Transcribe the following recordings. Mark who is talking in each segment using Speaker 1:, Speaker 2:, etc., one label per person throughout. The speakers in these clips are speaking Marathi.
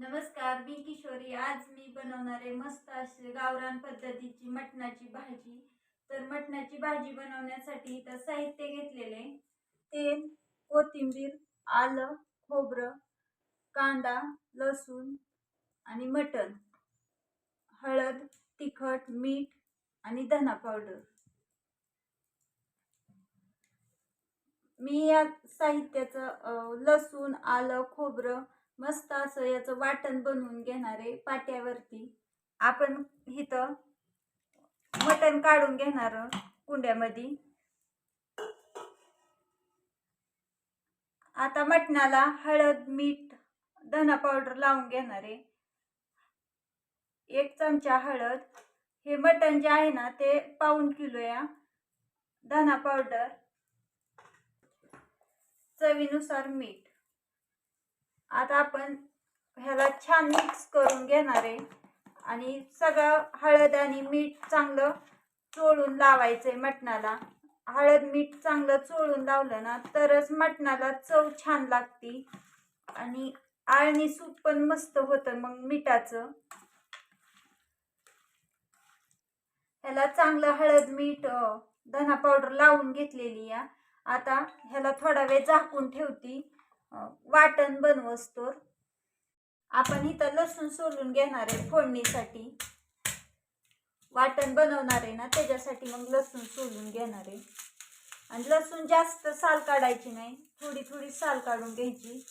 Speaker 1: नमस्कार मी किशोरी. आज मी बनवणार आहे मस्त अशी गावरान पद्धतीची मटणाची भाजी. तर मटणाची भाजी बनवण्यासाठी इथं साहित्य घेतलेले. तेल कोथिंबीर आलं खोबरं कांदा लसूण आणि मटण हळद तिखट मीठ आणि धना पावडर. मी या साहित्याचं लसूण आलं खोबरं मस्त असं याचं वाटण बनवून घेणार आहे पाट्यावरती. आपण इथं मटण काढून घेणार कुंड्यामध्ये. आता मटणाला हळद मीठ धना पावडर लावून घेणार आहे. एक चमचा हळद. हे मटण जे आहे ना ते पाऊन किलो या धना पावडर. चवीनुसार मीठ. आता आपण ह्याला छान मिक्स करून घेणार आहे. आणि सगळं हळद आणि मीठ चांगलं चोळून लावायचंय मटणाला. हळद मीठ चांगलं चोळून लावलं ना तरच मटणाला चव छान लागती. आणि आळणी सूप पण मस्त होतं मग मिठाचं. ह्याला चांगलं हळद मीठ धना पावडर लावून घेतलेली या आता ह्याला थोडा वेळ झाकून ठेवती. वाटण बनवस्तोर आपण इथं लसूण सोलून घेणार आहे फोडणीसाठी. वाटण बनवणार आहे ना त्याच्यासाठी मग लसूण सोलून घेणार आहे. आणि लसूण जास्त साल काढायची नाही थोडी थोडी साल काढून घ्यायची.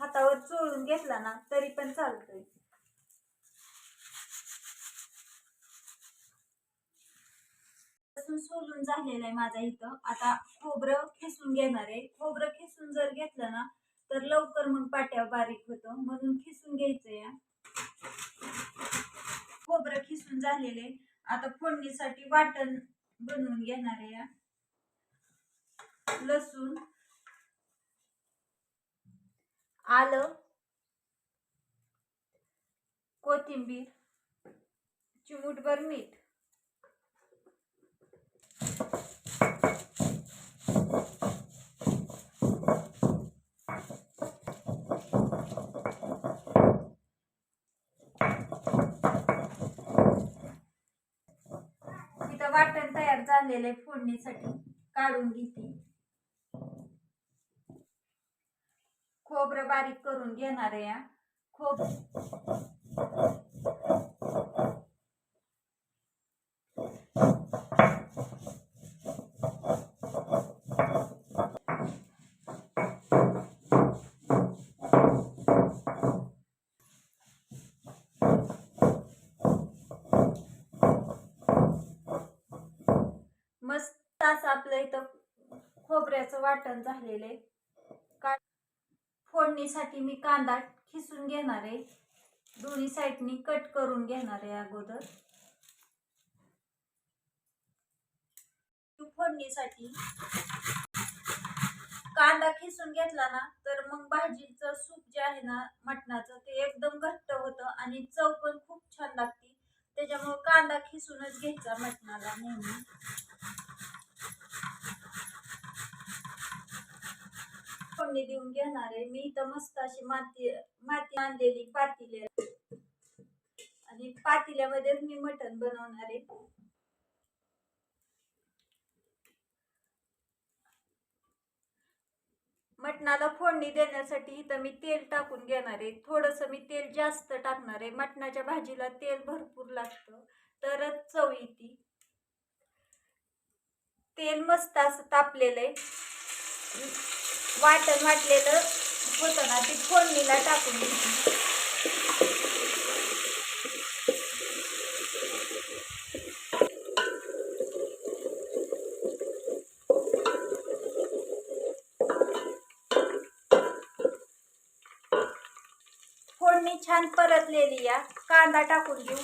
Speaker 1: हातावर चोळून घेतला ना तरी पण चालतोय. लसूण सोलून झालेलं आहे माझा इथं. आता खोबरं खेसून घेणार आहे. खोबरं खेसून जर घेतलं ना तर लवकर मग पाट्या बारीक होतं. म्हणून खिसून घ्यायचं या. खोबरं खिसून झालेले. आता फोडणीसाठी वाटण बनवून घेणार आहे या. लसूण. आलं. कोथिंबीर. चिमूटभर मीठ इथं झालेले झालेलं आहे फोडणीसाठी. काढून घेते. खोबरं बारीक करून घेणार आहे खोब मस्त असं आपलं इथं खोबऱ्याचं वाटण झालेले का फोडणीसाठी मी कांदा खिसून घेणार आहे. दोन्ही साईडनी कट करून घेणार आहे अगोदर. फोडणीसाठी कांदा खिसून घेतला ना तर मग भाजीचं सूप जे आहे ना मटणाचं ते एकदम घट्ट होतं आणि चव पण खूप छान लागते. त्याच्यामुळे कांदा खिसूनच घ्यायचा मटणाला नेहमी. फोडणी देऊन घेणार आहे. मी इथं मस्त अशी माती माती आणलेली पातीले. आणि पातील्यामध्येच मी मटण बनवणार आहे. मटणाला फोडणी देण्यासाठी इथं मी तेल टाकून घेणार आहे. थोडंसं मी तेल जास्त टाकणार आहे. मटणाच्या भाजीला तेल भरपूर लागतं. तरच चव येते. तेल मस्त असं तापलेलं आहे. वाटण वाटलेलं होतं ना ते फोडणीला टाकून फोडणी छान परतलेली या. कांदा टाकून घेऊ.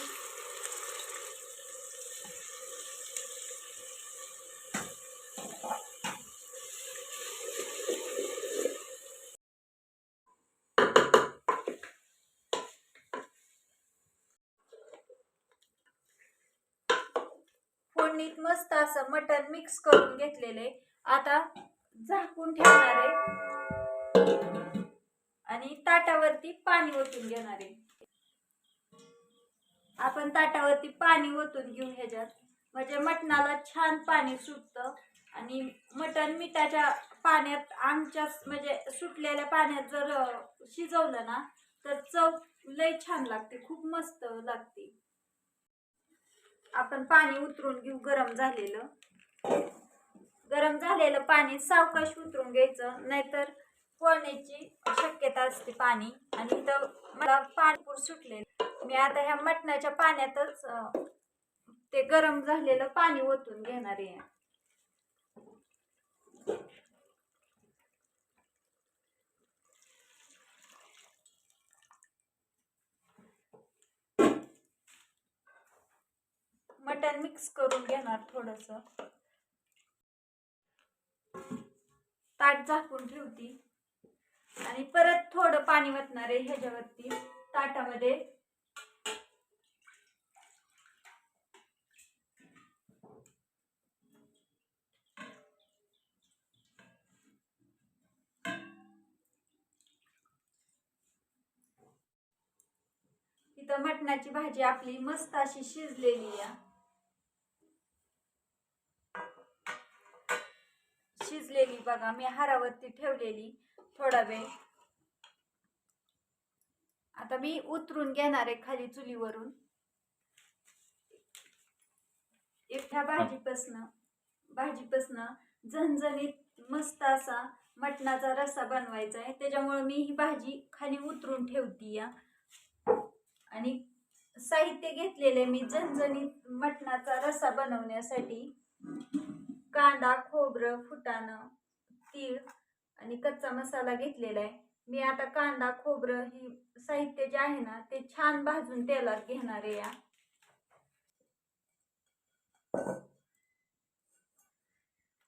Speaker 1: फोडणीत मस्त असं मटण मिक्स करून घेतलेले. आता झाकून ठेवणार आहे. आणि ताटावरती पाणी ओतून घेणार आहे. आपण ताटावरती पाणी ओतून घेऊ ह्याच्यात. म्हणजे मटणाला छान पाणी सुटतं. आणि मटण मिठाच्या पाण्यात आमच्या म्हणजे सुटलेल्या पाण्यात जर शिजवलं ना तर चव लय छान लागते. खूप मस्त लागते. आपण पाणी उतरून घेऊ गरम झालेलं. गरम झालेलं पाणी सावकाश उतरून घ्यायचं नाहीतर पोळण्याची शक्यता असते पाणी. आणि इथं मला पाणीपूर सुटले मी आता ह्या मटणाच्या पाण्यातच ते गरम झालेलं पाणी ओतून घेणार आहे. मटण मिक्स करून घेणार थोडस. ताट झाकून ठेवती. आणि परत थोडं पाणी वतणार आहे ह्याच्यावरती ताटामध्ये. इथं मटणाची भाजी आपली मस्त अशी शिजलेली आहे. शिजलेली बघा मी हारावरती ठेवलेली थोडा वेळ. आता मी उतरून घेणार आहे खाली चुलीवरून. एकट्या भाजीपासनं भाजीपासनं झणझणीत मस्त असा मटणाचा रस्सा बनवायचा आहे. त्याच्यामुळे मी ही भाजी खाली उतरून ठेवती या. आणि साहित्य घेतलेले मी झणझणीत मटणाचा रस्सा बनवण्यासाठी. कांदा खोबरं फुटाणं तीळ आणि कच्चा मसाला घेतलेला आहे. मी आता कांदा खोबरं ही साहित्य जे आहे ना ते छान भाजून तेलात घेणार आहे या.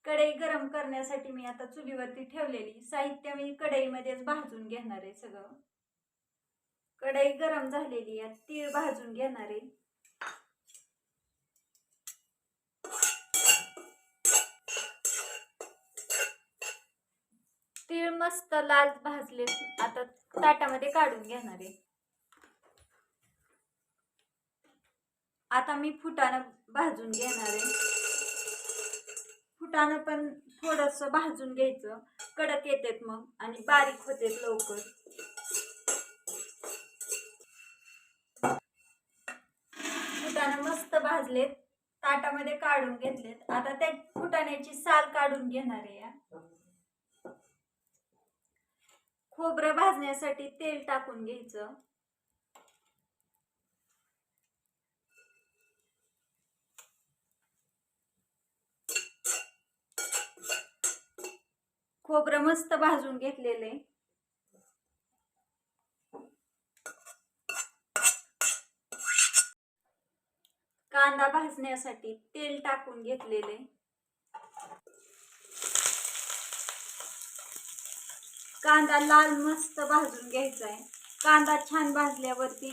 Speaker 1: कढई गरम करण्यासाठी मी आता चुलीवरती ठेवलेली. साहित्य मी कढईमध्येच भाजून घेणार आहे सगळं. कढई गरम झालेली आहे. तीळ भाजून घेणार आहे. तीळ मस्त लाल भाजले. आता ताटामध्ये काढून घेणार आहे. आता मी फुटाणं भाजून घेणार आहे. फुटाणं पण थोडस भाजून घ्यायचं. कडक येतात मग आणि बारीक होतात लवकर. फुटाणं मस्त भाजलेत. ताटामध्ये काढून घेतलेत. आता त्या फुटाण्याची साल काढून घेणार आहे या. खोबरं भाजण्यासाठी तेल टाकून घ्यायचं. खोबरं मस्त भाजून घेतलेले कांदा भाजण्यासाठी तेल टाकून घेतलेले कांदा लाल मस्त भाजून घ्यायचा आहे कांदा छान भाजल्यावरती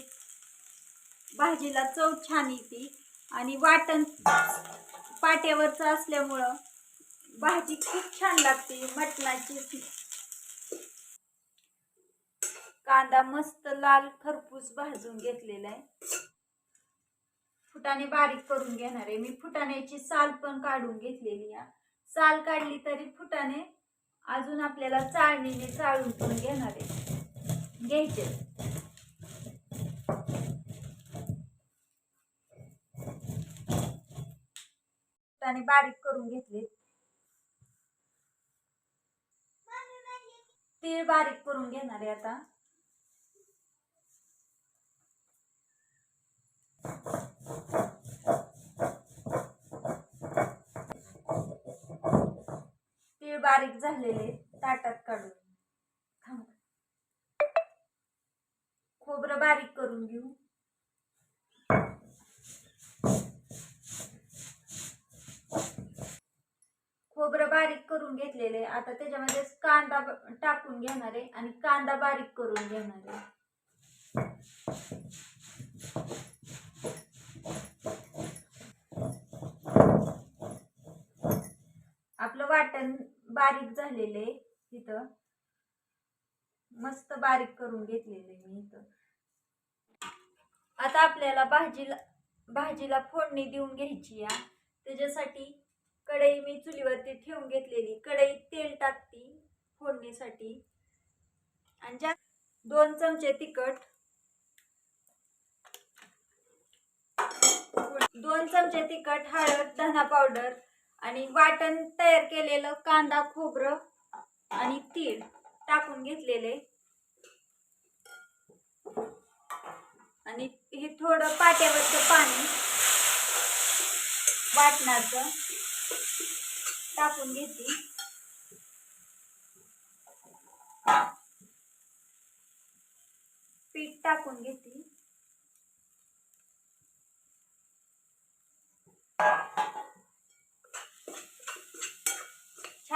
Speaker 1: भाजीला चव छान येते आणि वाटण पाट्यावरचं असल्यामुळं भाजी खूप छान लागते मटणाची. कांदा मस्त लाल खरपूस भाजून घेतलेला आहे फुटाणे बारीक करून घेणार. आहे मी फुटाण्याची साल पण काढून घेतलेली आहे. साल काढली तरी फुटाणे अजून आपल्याला चाळणीने चाळून पण घेणार आहे. घ्यायचे. फुटाणे बारीक करून घेतले. तीळ बारीक करून घेणार आहे आता. तीळ बारीक झालेले ताटात काढून थांब. खोबरं बारीक करून घेऊ. खोबरं बारीक करून घेतलेले आता त्याच्यामध्ये कांदा टाकून घेणार आहे आणि कांदा बारीक करून घेणार आहे आपलं वाटण बारीक झालेले तिथं. मस्त बारीक करून घेतलेले मी इथं. आता आपल्याला भाजीला भाजीला फोडणी देऊन घ्यायची या त्याच्यासाठी कढई मी चुलीवरती ठेवून घेतलेली. कढईत तेल टाकती फोडणीसाठी. आणि ज्या दोन चमचे तिखट दोन चमचे तिखट हळद धना पावडर आणि वाटण तयार केलेलं कांदा खोबरं आणि तीळ टाकून घेतलेले. आणि हे थोडं पाट्यावरचं पाणी वाटणाचं टाकून घेतली पीठ टाकून घेतली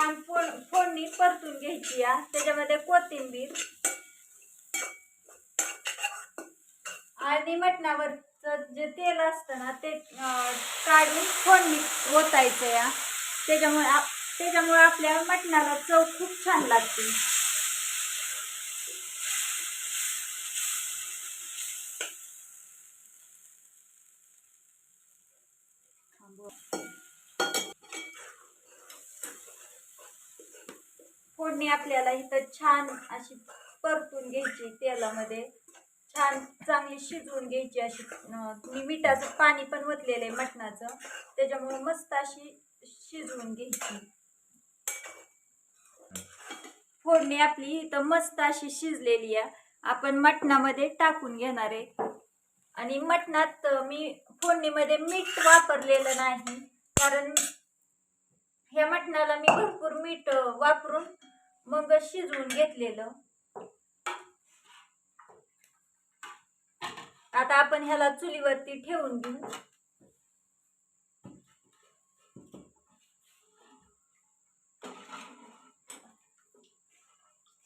Speaker 1: छान फोड फोडणी परतून घ्यायची या. त्याच्यामध्ये कोथिंबीर. आणि मटणावरचं जे तेल असतं ना ते काढून फोडणी ओतायचं या. त्याच्यामुळे त्याच्यामुळे आपल्या मटणाला चव खूप छान लागते फोडणी आपल्याला इथं छान अशी परतून घ्यायची तेलामध्ये. छान चांगली शिजवून घ्यायची अशी मी मिठाचं पाणी पण ओतलेलं आहे मटणाचं. त्याच्यामुळे मस्त अशी शिजवून घ्यायची. फोडणी आपली इथं मस्त अशी शिजलेली आहे. आपण मटणामध्ये टाकून घेणार आहे. आणि मटणात मी फोडणीमध्ये मीठ वापरलेलं नाही. कारण ह्या मटणाला मी भरपूर मीठ वापरून मग शिजवून घेतलेलं. आता आपण ह्याला चुलीवरती ठेवून घेऊ.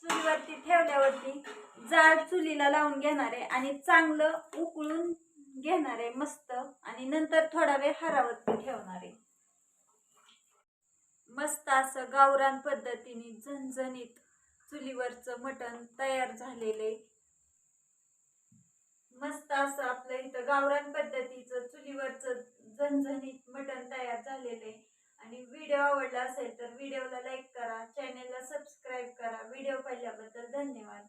Speaker 1: चुलीवरती ठेवल्यावरती जाळ चुलीला लावून घेणार आहे आणि चांगलं उकळून घेणार आहे मस्त. आणि नंतर थोडा वेळ हरावरती ठेवणार आहे. मस्त असं गावरान पद्धतीने झणझणीत चुलीवरचं मटण तयार झालेले मस्त असं आपलं इथं गावरान पद्धतीचं चुलीवरचं झणझणीत मटण तयार झालेले आणि व्हिडिओ आवडला असेल तर व्हिडिओला लाईक करा चॅनेलला सबस्क्राईब करा. व्हिडिओ पाहिल्याबद्दल धन्यवाद.